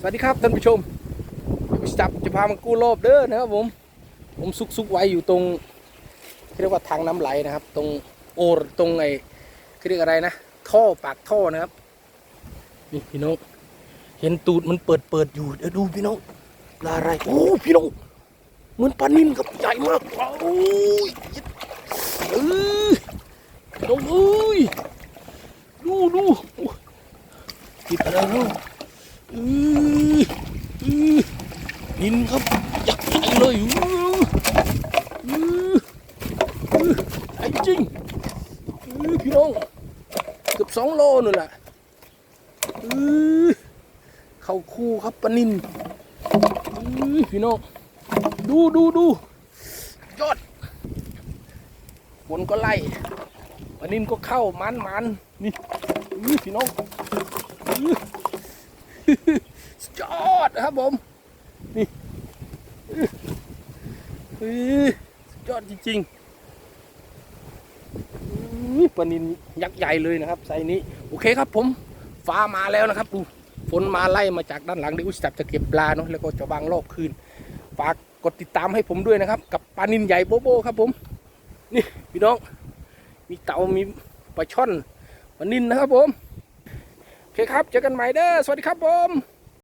สวัสดีครับท่านผู้ชมจับจะพามากู้โลบเด้อนะครับผมผมซุกซุกไว้อยู่ตรงเรียกว่าทางน้ำไหลนะครับ ตรงโอรตรงไอ้เรียกอะไรนะท่อปากท่อนะครับนี่พี่น้องเห็นตูดมันเปิดเปิดอยู่เดี๋ยวดูพี่น้องปลาอะไรโอ้พี่น้องเหมือนปลานิ่นครับใหญ่มากโอ้ยเออพี่น้องเอ้ยดูดูโอ้ยติดอะไรเนา นินครับยักษ์ใหญ่เลยอืออืออือใหญ่จริงพี่น้องเกือบสองโลนู่นแหละอือเข้าคู่ครับปานินอือพี่น้องดูดูดูยอดฝนก็ไล่ปานินก็เข้ามันมันนี่พี่น้อง อือดยอดนะครับผม นี่อื้อสุดยอดจริงๆอื้อปลานินยักษ์ใหญ่เลยนะครับไซนี้ โอเคครับผม ฟ้ามาแล้วนะครับดูฝนมาไล่มาจากด้านหลังเดี๋ยวอุจับจะเก็บปลาเนาะแล้วก็จะวางรอบคืน ฝากกดติดตามให้ผมด้วยนะครับ กับปลานินใหญ่โบโบครับผม นี่พี่น้อง มีเต่ามีปลาช่อนปลานินนะครับผม เคครับ เจอกันใหม่เด้อ สวัสดีครับผม